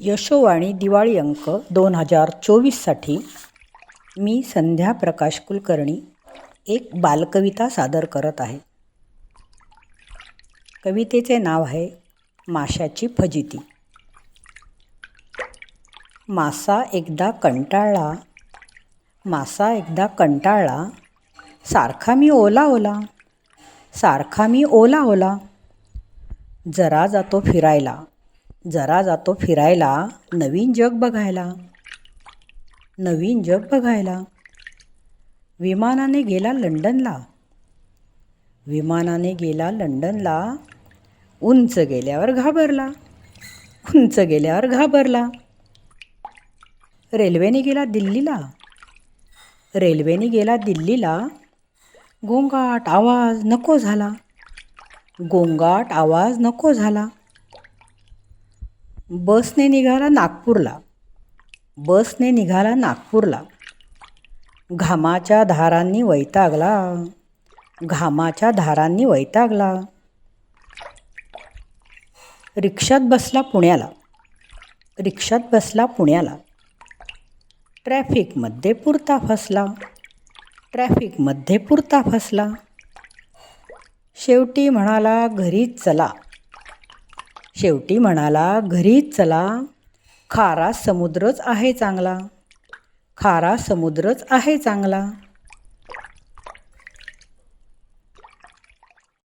यशोवाणी दिवाळी अंक दोन हजार चोवीससाठी मी संध्या प्रकाश कुलकर्णी एक बालकविता सादर करत आहे. कवितेचे नाव आहे माशाची फजिती. मासा एकदा कंटाळला मासा एकदा कंटाळला सारखा मी ओला ओला सारखा मी ओला ओला जरा जातो फिरायला. जरा जातो फिरायला नवीन जग बघायला. नवीन जग बघायला. विमानाने गेला लंडनला. विमानाने गेला लंडनला. उंच गेल्यावर घाबरला. उंच गेल्यावर घाबरला. रेल्वेने गेला दिल्लीला. रेल्वेने गेला दिल्लीला. गोंगाट आवाज नको झाला. गोंगाट आवाज नको झाला. बसने निघाला नागपूरला. बसने निघाला नागपूरला. घामाच्या धारांनी वैतागला. घामाच्या धारांनी वैतागला. रिक्षात बसला पुण्याला. रिक्षात बसला पुण्याला. ट्रॅफिकमध्ये पुरता फसला. ट्रॅफिकमध्ये पुरता फसला. शेवटी म्हणाला घरीच चला. शेवटी म्हणाला घरीच चला. खारा समुद्रच आहे चांगला. खारा समुद्रच आहे चांगला.